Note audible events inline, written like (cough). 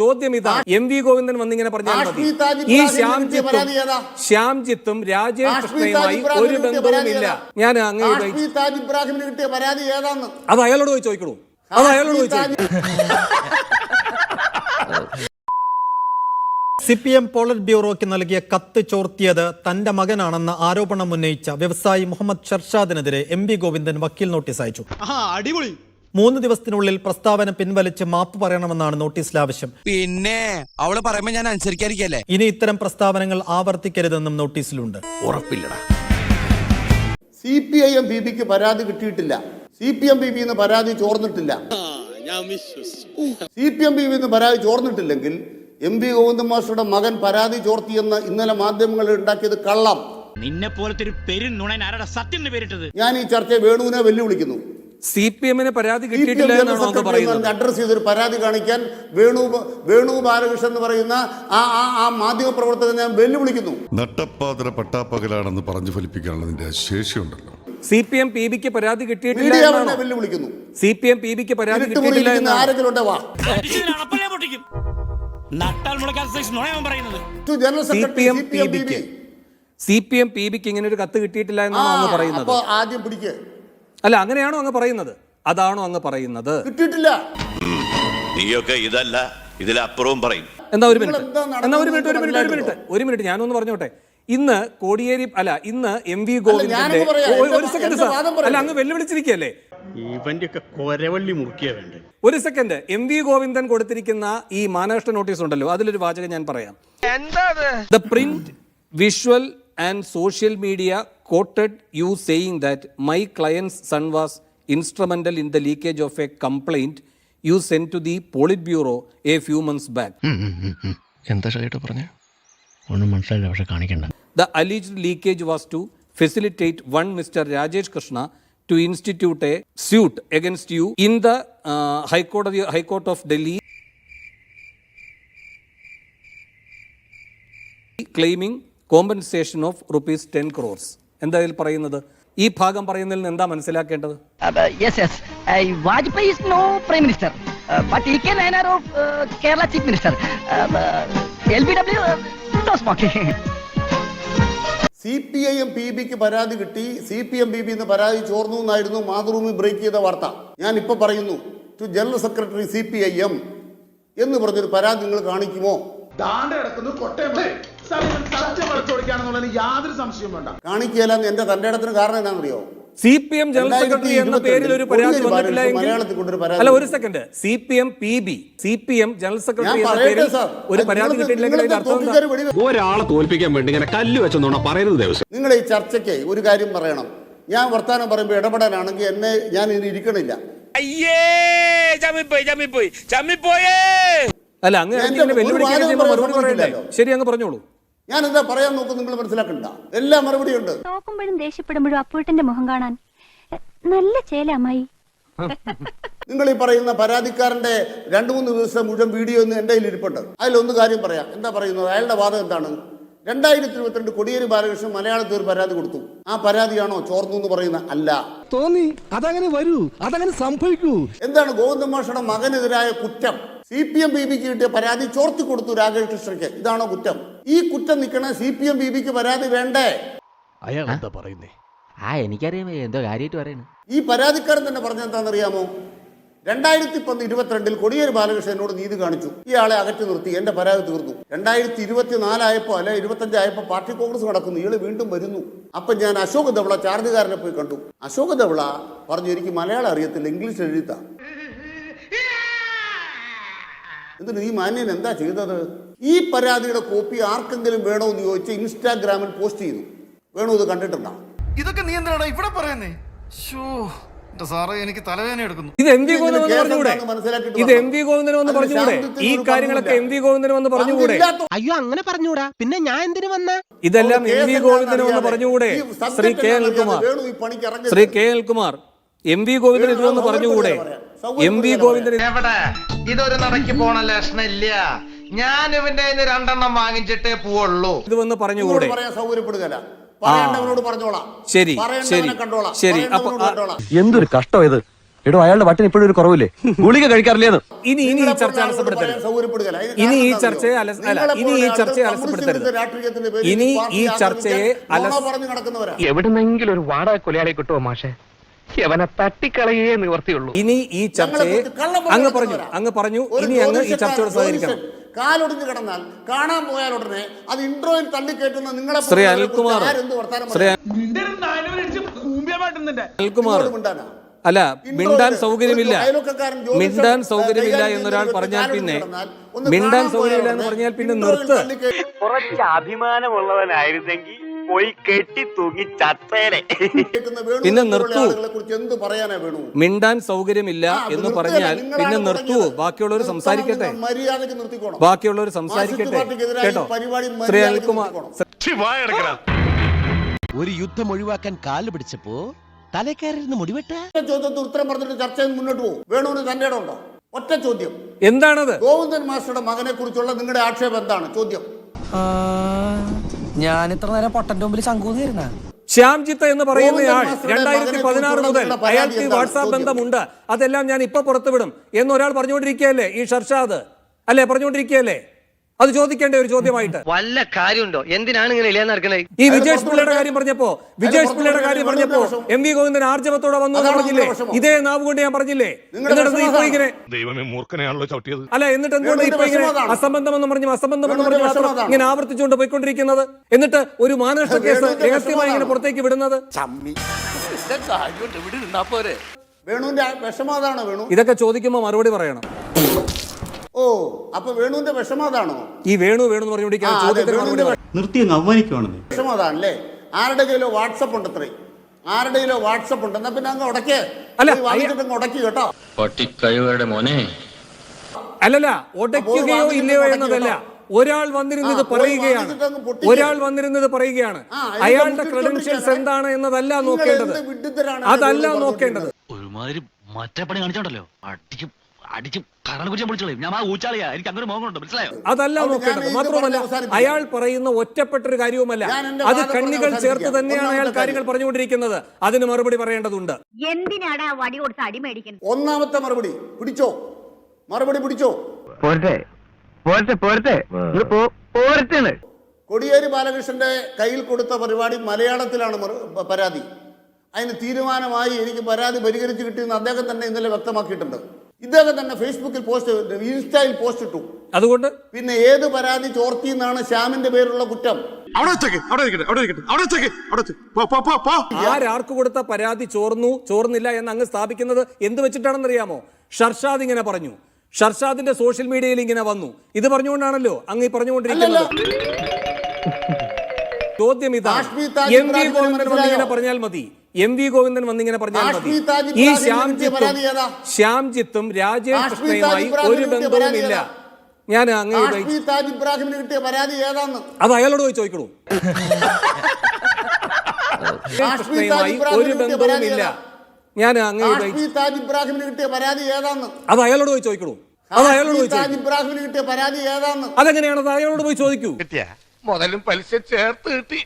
ചോദ്യം ഇതാ. M V Govindan വന്നിങ്ങനെ പറഞ്ഞാൽ മതി. ഈ? ശ്യാംജിത്തും ശ്യാംജിത്തും രാജേഷ് കൃഷ്ണയുമായി ഒരു ബന്ധവും ഇല്ല ബന്ധവുമില്ല ഞാൻ അങ്ങനെ കാശ്മീർ താജ് ഇബ്രാഹിമിന് കിട്ടിയ പരാതി ഏതാന്ന്? അത് അയാളോട് പോയി ചോദിക്കണു. അത് അയാളോട് പോയി ചോദിച്ചു സി പി എം പോളിറ്റ് ബ്യൂറോയ്ക്ക് നൽകിയ കത്ത് ചോർത്തിയത് തന്റെ മകനാണെന്ന ആരോപണം ഉന്നയിച്ച വ്യവസായി മുഹമ്മദ് ഷർഷാദിനെതിരെ എം വി ഗോവിന്ദൻ വക്കീൽ നോട്ടീസ് അയച്ചു. അടിപൊളി. മൂന്ന് ദിവസത്തിനുള്ളിൽ പ്രസ്താവന പിൻവലിച്ച് മാപ്പ് പറയണമെന്നാണ് നോട്ടീസിൽ ആവശ്യം. പിന്നെ അവൾ പറയുമ്പോ ഞാൻ അനുസരിക്കാതിരിക്കല്ലേ ഇനി ഇത്തരം പ്രസ്താവനകൾ ആവർത്തിക്കരുതെന്നും നോട്ടീസിലുണ്ട്. C P I M B ബിക്ക് പരാതി കിട്ടിയിട്ടില്ല. C P M B B പരാതി ചോർന്നിട്ടില്ല. C P M B B പരാതി ചോർന്നിട്ടില്ലെങ്കിൽ എം പി ഗോവിന്ദ മാസ്റ്ററുടെ മകൻ പരാതി ചോർത്തിയെന്ന് ഇന്നലെ മാധ്യമങ്ങൾ ഉണ്ടാക്കിയത് കള്ളം. നിന്നെ പോലത്തെ ഒരു പെരുന്നുണൻ ആരുടെ സത്യം പേരിട്ടത്? ഞാൻ ഈ ചർച്ചയെ വേണുവിനെ വെല്ലുവിളിക്കുന്നു. സി പി എമ്മിന് പരാതി കിട്ടിയിട്ടില്ല എന്നാണോ അങ്ങ് പറയുന്നത്. അഡ്രസ് ചെയ്തൊരു പരാതി കാണിക്കാൻ വേണു വേണു ബാലകൃഷ്ണൻ എന്ന് പറയുന്ന ആ ആ ആ മാധ്യമ പ്രവർത്തകൻ ഞാൻ വെല്ലുവിളിക്കുന്നു. നട്ടപ്പാതിര പട്ടാപ്പകലാണെന്ന് പറഞ്ഞു ഫലിപ്പിക്കാനുള്ള അതിന്റെ ശേഷിയുണ്ടല്ലോ. സി പി എം പി ബിക്ക് പരാതി കിട്ടിയിട്ടില്ല എന്നാണോ? വെല്ലുവിളിക്കുന്നു. സി പി എം പി ബിക്ക് പരാതി കിട്ടിയിട്ടില്ല മുറിയിരിക്കുന്ന എന്നാണോ? ആരെങ്കിലും ഉണ്ടേ വാ. അപ്പഴേ പൊട്ടിക്കും നട്ടാൽ മുളക്കാത്ത സൈസ് നുണയാൻ പറയുന്നത് to general C P secretary M C P M ബിക്ക് സി പി എം പി ബിക്ക് ഇങ്ങനെ ഒരു കത്ത് കിട്ടിയിട്ടില്ല എന്നാണ് അങ്ങ് പറയുന്നത്? അപ്പൊ ആദ്യം പിടിക്ക്. അല്ല അങ്ങനെയാണോ അങ്ങ് പറയുന്നത്? അതാണോ അങ്ങ് പറയുന്നത്? കിട്ടിയിട്ടില്ല. നീയൊക്കെ ഇതല്ല ഇതിലപ്പുറവും പറയും. എന്നാ ഒരു മിനിറ്റ്. എന്താ എന്നാ ഒരു മിനിറ്റ് ഒരു മിനിറ്റ് ഒരു മിനിറ്റ്. ഒരു മിനിറ്റ് ഞാനൊന്ന് പറഞ്ഞോട്ടെ. ഇന്ന് കോടിയേരി അല്ല ഇന്ന് എം വി ഗോവിന്ദന്റെ ഒരു- സെക്കൻഡ് സാർ. അല്ല അങ്ങ് വെല്ലുവിളിച്ചിരിക്കുകയല്ലേ? ഇവന്റെ ഒക്കെ കൊരവള്ളി മുറുക്കിയ വേണ്ടേ? ഒരു സെക്കൻഡ്. എം വി ഗോവിന്ദൻ കൊടുത്തിരിക്കുന്ന ഈ മാനനഷ്ട നോട്ടീസ് ഉണ്ടല്ലോ അതിലൊരു വാചകം ഞാൻ പറയാം. The print visual and social media quoted you saying that my client's son was instrumental in the leakage of a complaint you sent to the Polit Bureau a few months back എന്താ ഷൈട്ട് പറഞ്ഞ? ഒന്നും മനസ്സിലായില്ല പക്ഷെ കാണിക്കണ്ട. The alleged leakage was to facilitate one Mr. Rajesh Krishna to institute a suit against you in the uh, High Court of the High of rupees ten crores compensation of rupees 10 crores. എന്താ ഇതിൽ പറയുന്നത് ഈ ഭാഗം പറയുന്നതിൽ നിന്ന് എന്താ മനസ്സിലാക്കേണ്ടത് yes, yes. Vajpayee is no prime minister, but he can Nayanar of Kerala chief minister. Uh, uh, LBW, uh, no smoking. C P I M P ബിക്ക് പരാതി കിട്ടി C P M B B എന്ന് പരാതി ചോർന്നു എന്നായിരുന്നു Mathrubhumi break ചെയ്ത വാർത്ത ഞാൻ ഇപ്പൊ പറയുന്നു to general secretary C P I M എന്ന് പറഞ്ഞൊരു പരാതി നിങ്ങൾ കാണിക്കുമോ ദാണ്ട കിടക്കുന്നു കൊട്ടയം സത്യം വളച്ചു കൊടുക്കുകയാണെന്നുള്ളതിന് യാതൊരു സംശയവും വേണ്ട. കാണിക്കുകയല്ലെന്ന് എന്റെ തന്റെ ഇടത്തിന് കാരണം എന്താണെന്നറിയോ? C P M general secretary എന്ന പേരിൽ ഒരു പരാതി വന്നിട്ടില്ല അല്ല ഒരു second C P M P B C P M general secretary എന്ന പേരിൽ ഒരു പരാതി കിട്ടിയില്ലെങ്കിൽ അതിന്റെ അർത്ഥം എന്താ? ഒരാളെ തോൽപ്പിക്കാൻ വേണ്ടി ഇങ്ങനെ കല്ല് വെച്ചെന്നോണ പറയരുത് ദിവസം നിങ്ങൾ ഈ ചർച്ചയ്ക്ക് ഒരു കാര്യം പറയണം. ഞാൻ വർത്താനം പറയുമ്പോൾ ഇടപെടാനാണെങ്കിൽ എന്നെ ഞാൻ ഇനി ഇരിക്കണില്ല. അയ്യേ ചമ്മിപ്പോയി ചമ്മിപ്പോയി ചമ്മിപ്പോയേ. അല്ല അങ്ങനെ വെല്ലുവിളിക്കാൻ മറുപടി പറയണ്ടേ? ശരി അങ്ങ് പറഞ്ഞോളൂ. ഞാൻ എന്താ പറയാൻ നോക്കും നിങ്ങൾ മനസ്സിലാക്കണ്ട. എല്ലാ മറുപടിയുണ്ട്. നോക്കുമ്പോഴും ദേഷ്യപ്പെടുമ്പോഴും അപ്പൂട്ടന്റെ മുഖം കാണാൻ നല്ല ചേല അമ്മായി നിങ്ങൾ ഈ പറയുന്ന പരാതിക്കാരന്റെ രണ്ടു മൂന്ന് ദിവസം മുഴുവൻ വീഡിയോ ഒന്നും എന്റെ കയ്യിൽ ഇരിപ്പുണ്ട്. അതിലൊന്ന് കാര്യം പറയാം. എന്താ പറയുന്നത്? അയാളുടെ വാദം എന്താണ്? രണ്ടായിരത്തി ഇരുപത്തിരണ്ട് കൊടിയേരി ബാലകൃഷ്ണൻ മലയാളത്തിൽ ഒരു പരാതി കൊടുത്തു. ആ പരാതിയാണോ ചോർന്നു എന്ന് പറയുന്ന അല്ല. തോന്നി അതങ്ങനെ വരൂ അതങ്ങനെ സംഭവിക്കൂ. എന്താണ് ഗോവിന്ദ മാഷയുടെ മകനെതിരായ കുറ്റം? സി പി എം ബി ബിക്ക് കിട്ടിയ പരാതി ചോർത്തി കൊടുത്തു രാകേഷ് കൃഷ്ണയ്ക്ക്. ഇതാണോ കുറ്റം? ഈ കുറ്റം നിൽക്കണ സി പി എം ബി ബിക്ക് പരാതി വേണ്ടേ? അയാൾ എന്താ പറയുന്നേ? ആ എനിക്കറിയാം. എന്തോ കാര്യമായിട്ട് പറയുന്നു ഈ പരാതിക്കാരൻ തന്നെ പറഞ്ഞ എന്താണെന്നറിയാമോ? രണ്ടായിരത്തി പന്ത് ഇരുപത്തിരണ്ടിൽ കൊടിയേരി ബാലകൃഷ്ണൻ എന്നോട് നീതി കാണിച്ചു. ഇയാളെ അകറ്റി നിർത്തി. എന്റെ പരാതി തീർന്നു. രണ്ടായിരത്തി ഇരുപത്തിനാലായപ്പോ അല്ലെ ഇരുപത്തഞ്ചായപ്പോ പാർട്ടി കോൺഗ്രസ് നടക്കുന്നു. ഇയാൾ വീണ്ടും വരുന്നു. അപ്പൊ ഞാൻ അശോക് ധവള ചാർജുകാരനെ പോയി കണ്ടു. അശോക് ധവള പറഞ്ഞു എനിക്ക് മലയാളം അറിയത്തില്ല ഇംഗ്ലീഷ് എഴുതാ എന്നിട്ട് ഈ മാന്യൻ എന്താ ചെയ്തത്? ഈ പരാതിയുടെ കോപ്പി ആർക്കെങ്കിലും വേണോ എന്ന് ചോദിച്ച് ഇൻസ്റ്റാഗ്രാമിൽ പോസ്റ്റ് ചെയ്തു. വേണോ ഇത് കണ്ടിട്ടുണ്ടോ? ഇതൊക്കെ നീ എന്തിനാണ് ഇവിടെ പറയുന്നേ? സാറേ എനിക്ക് തലവേദന എടുക്കുന്നു. ഇത് എം വി ഗോവിന്ദൻ കേസ് പറഞ്ഞുകൂടെ? എന്താണെന്ന് ഇത് വേണം. എം വി ഗോവിന്ദൻ വന്ന് പറഞ്ഞുകൂടെ? ഈ ഒരു കാര്യങ്ങളൊക്കെ എം വി ഗോവിന്ദൻ വന്ന് പറഞ്ഞുകൂടെ? അയ്യോ അങ്ങനെ പറഞ്ഞുകൂടാ. പിന്നെ ഞാൻ എന്തിനു വന്ന? ഇതെല്ലാം എം വി ഗോവിന്ദനും പറഞ്ഞുകൂടെ? Shri K L Kumar. ഈ പണിക്ക് ഇറങ്ങരുത്. Shri K Anilkumar M V Govindan അത് പറഞ്ഞുകൂടെ? എം വി ഗോവിന്ദൻ എവിടെ? ഇതൊരു നടക്കി പോണ ലക്ഷണം ഇല്ല ഞാൻ ഇവന്റെ രണ്ടെണ്ണം വാങ്ങിച്ചിട്ടേ പോവുള്ളൂ. ഇത് വന്ന് നിങ്ങളോട് പറഞ്ഞുകൂടെ സൗകര്യപ്പെടുകയല്ല. ശരി, ശരി, കണ്ടോളാം. ശരി. അപ്പൊ എന്തൊരു കഷ്ടം ഇത്? എടോ അയാളുടെ വട്ടിന് ഇപ്പോഴും ഒരു കുറവില്ലേ? (laughs) ഗുളിക കഴിക്കാറില്ലേന്ന്? ഇനി ഇനി ഈ ചർച്ച അലസപ്പെടുത്തരുത്. ഇനി ഈ ചർച്ചയെ അലസ- അല്ല, ഇനി ഈ ചർച്ചയെ അലസപ്പെടുത്തരുത്. ഇനി ഈ ചർച്ചയെ അലസ- എവിടുന്നെങ്കിലും ഒരു വാടക കൊലയാളെ കിട്ടുമോ മാഷെ? അവനെ തട്ടിക്കളയേ നിവർത്തിയുള്ളൂ. ഇനി ഈ ചർച്ചയെ അങ്ങ് പറഞ്ഞു. അങ്ങ് പറഞ്ഞു. ഇനി അങ്ങ് ഈ ചർച്ചയോട് സഹകരിക്കണം. കാലൊടിഞ്ഞ് കിടന്നാൽ കാണാൻ പോയാൽ ഉടനെ അത് ഇൻട്രോയിൽ തള്ളിക്കേറ്റുന്ന നിങ്ങളെ ശ്രീ അനിൽകുമാർ. ശ്രീ? അനിൽകുമാർ. അല്ല മിണ്ടാൻ സൗകര്യമില്ല. മിണ്ടാൻ സൗകര്യമില്ല എന്നൊരാൾ പറഞ്ഞാൽ പിന്നെ മിണ്ടാൻ സൗകര്യമില്ല എന്ന് പറഞ്ഞാൽ പിന്നെ നിർത്ത്. കുറച്ച് അഭിമാനമുള്ളവനായിരുന്നെങ്കിൽ പോയി കെട്ടി തൂങ്ങി ചത്തേനെ. പിന്നെ നിർത്തു നിർത്തൂ. കുറിച്ച് എന്ത് പറയാനാ വേണു? മിണ്ടാൻ സൗകര്യമില്ല എന്ന് പറഞ്ഞാൽ പിന്നെ നിർത്തുവോ ബാക്കിയുള്ളവർ സംസാരിക്കട്ടെ. മര്യാദയ്ക്ക് നിർത്തിക്കോണം. ബാക്കിയുള്ളവർ സംസാരിക്കട്ടെ. കേട്ടോ? പരിപാടി ശ്രീ അനിൽകുമാർ. ഒരു യുദ്ധം ഒഴിവാക്കാൻ കാൽ പിടിച്ചപ്പോ തലക്കയറിയിരുന്ന് മുടിവെട്ട? ചോദ്യത്തിന് ഉത്തരം പറഞ്ഞിട്ട് ചർച്ച മുന്നോട്ട് പോകും. വേണുവിന് തന്റെ ഉണ്ടോ? ഒറ്റ ചോദ്യം. എന്താണത്? ഗോവിന്ദൻ മാസ്റ്ററുടെ മകനെ കുറിച്ചുള്ള നിങ്ങളുടെ ആക്ഷേപം എന്താണ്? ചോദ്യം. ഞാൻ ഇത്ര നേരം പൊട്ടന്റെ മുമ്പിൽ ശങ്കൂന്നിരുന്ന ശ്യാംജിത്ത് എന്ന് പറയുന്നയാൾ രണ്ടായിരത്തി പതിനാറ് മുതൽ അയാൾക്ക് വാട്സാപ്പ് ബന്ധമുണ്ട്. അതെല്ലാം ഞാൻ ഇപ്പൊ പുറത്തുവിടും. എന്നൊരാൾ പറഞ്ഞുകൊണ്ടിരിക്കുകയല്ലേ ഈ ഷർഷാദ്? അല്ലേ പറഞ്ഞുകൊണ്ടിരിക്കുകയല്ലേ? അത് ചോദിക്കേണ്ട ഒരു ചോദ്യമായിട്ട്. വല്ല കാര്യമുണ്ടോ? എന്തിനാണ് ഇങ്ങനെ ഇല്ലാന്ന് നടക്കുന്നത്? ഈ വിജേഷ് പിള്ളയുടെ കാര്യം പറഞ്ഞപ്പോ വിജേഷ് പിള്ളയുടെ കാര്യം പറഞ്ഞപ്പോ. എം വി ഗോവിന്ദൻ ആർജവത്തോടെ വന്നു പറഞ്ഞില്ലേ? ഇതേ നാവ് കൊണ്ട് ഞാൻ പറഞ്ഞില്ലേ? എന്നിട്ട് ഇപ്പൊ. ഇങ്ങനെ ദൈവമേ മൂർഖനെയാണല്ലോ ചവിട്ടിയത്. അല്ല എന്നിട്ട് എന്തുകൊണ്ട് ഇപ്പൊ ഇങ്ങനെ അസംബന്ധമെന്ന് അതാണ്. അസംബന്ധം എന്ന് പറഞ്ഞു അസംബന്ധം എന്ന് പറഞ്ഞു മാത്രം ഇങ്ങനെ ആവർത്തിച്ചുകൊണ്ട് പോയിക്കൊണ്ടിരിക്കുന്നത്? എന്നിട്ട് ഒരു മാനനഷ്ട കേസ് രഹസ്യമായി ഇങ്ങനെ പുറത്തേക്ക് വിടുന്നത്? ഇതൊക്കെ ചോദിക്കുമ്പോൾ മറുപടി പറയണം. ഓ അപ്പൊ വേണുവിന്റെ വിഷമം അതാണോ? ഈ വേണു വേണു എന്ന് പറഞ്ഞുകൊണ്ടിരിക്കുന്ന. നിർത്തി അവമാനിക്കുവാണെന്ന്. വിഷമം അതാണല്ലേ? ആരുടെ കയ്യിലോ വാട്സപ്പ് ഉണ്ട് അത്രേ ആരുടെ കയ്യിലോ വാട്സപ്പ് ഉണ്ട്? എന്നാ പിന്നെ അങ്ങ് ഉടക്കേ. അല്ല, വാങ്ങിച്ചിട്ട് അങ്ങ് ഉടക്കി കേട്ടോ. പട്ടിക്കഴിവരുടെ മോനെ. അല്ലല്ല ഉടയ്ക്കുകയോ ഇല്ലയോ എന്നതല്ല. ഒരാൾ വന്നിരുന്നത് പറയുകയാണ്. ഒരാൾ വന്നിരുന്നത് പറയുകയാണ്. അയാളുടെ ക്രെഡൻഷ്യൽസ് എന്താണ് എന്നതല്ല നോക്കേണ്ടത്. അതല്ല നോക്കേണ്ടത്. ഒരുമാതിരി മറ്റേ പണി കാണിച്ചോണ്ടല്ലോ. അടിച്ച് അടിച്ച് കരണ കുറിച്ച് വിളിച്ചോളൂ ഞാൻ ആ ഊച്ചാളിയാ. എനിക്ക് അങ്ങനെ മോഹമുണ്ട് മനസ്സിലായോ? അതല്ല നോക്കേണ്ടത് മാത്രമല്ല അയാൾ പറയുന്ന ഒറ്റപ്പെട്ട ഒരു കാര്യവുമല്ല അത് കണ്ണികൾ ചേർത്ത് തന്നെയാണ് അയാൾ കാര്യങ്ങൾ കാര്യം. പറഞ്ഞുകൊണ്ടിരിക്കുന്നത്. അതിന് മറുപടി പറയേണ്ടതുണ്ട്. എന്തിനാടാ വടി കൊടുത്ത് അടിമേടിക്കുന്നത് ഒന്നാമത്തെ മറുപടി. പിടിച്ചോ? മറുപടി പിടിച്ചോ? പോരട്ടെ. പോരട്ടെ പോരട്ടെ. പോരട്ടെ കൊടിയേരി ബാലകൃഷ്ണന്റെ കയ്യിൽ കൊടുത്ത പരിപാടി മലയാളത്തിലാണ് പരാതി. അതിന് തീരുമാനമായി എനിക്ക് പരാതി പരിഹരിച്ചു കിട്ടിയെന്ന് അദ്ദേഹം തന്നെ ഇന്നലെ വ്യക്തമാക്കിയിട്ടുണ്ട്. ഇദ്ദേഹം തന്നെ ഫേസ്ബുക്കിൽ പോസ്റ്റ് ഇൻസ്റ്റയിൽ പോസ്റ്റ് ഇട്ടു. അതുകൊണ്ട്? പിന്നെ ഏത് പരാതി ചോർത്തി എന്നാണ് ശ്യാമിന്റെ പേരുള്ള കുറ്റം? അവിടെ അവിടെ ഇരിക്കട്ടെ അവിടെ ഇരിക്കട്ടെ അവിടെ അവിടെ വെച്ച്. പോ പോ പോ പോ. ആരാർക്ക് കൊടുത്ത പരാതി ചോർന്നു ചോർന്നില്ല എന്ന് അങ്ങ് സ്ഥാപിക്കുന്നത് എന്ത് വെച്ചിട്ടാണെന്നറിയാമോ? ഷർഷാദ് ഇങ്ങനെ പറഞ്ഞു. ഷർഷാദിന്റെ സോഷ്യൽ മീഡിയയിൽ ഇങ്ങനെ വന്നു. ഇത് പറഞ്ഞുകൊണ്ടാണല്ലോ അങ്ങ് ഈ പറഞ്ഞുകൊണ്ടിരിക്കുന്നത്. ചോദ്യം ഇതാ എം വി ഗോവിന്ദൻ വന്നിങ്ങനെ പറഞ്ഞാൽ മതി. എം വി ഗോവിന്ദൻ വന്നിങ്ങനെ പറഞ്ഞാൽ മതി. ഈ ശ്യാംജിത്തും ശ്യാംജിത്തും രാജേഷ് കൃഷ്ണയുമായി ഒരു ബന്ധവും ബന്ധവുമില്ല. ഞാൻ അങ്ങനെ ഇബ്രാഹിമിന് കിട്ടിയ പരാതി ഏതാന്ന്? അത് അയാളോട് പോയി ചോദിക്കണു. കൃഷ്ണയുമായി ഒരു ബന്ധവുമില്ല. ഞാൻ അങ്ങനെ ഇബ്രാഹിമിന് കിട്ടിയ പരാതി ഏതാന്ന്? അത് അയാളോട് പോയി ചോദിക്കണു. അത് അയാളോട് പോയി ഇബ്രാഹിമിന് കിട്ടിയ പരാതി ഏതാന്ന്? അതെങ്ങനെയാണ്? അത് അയാളോട് പോയി ചോദിക്കൂ. മുതലും പലിശ ചേർത്ത് കിട്ടി.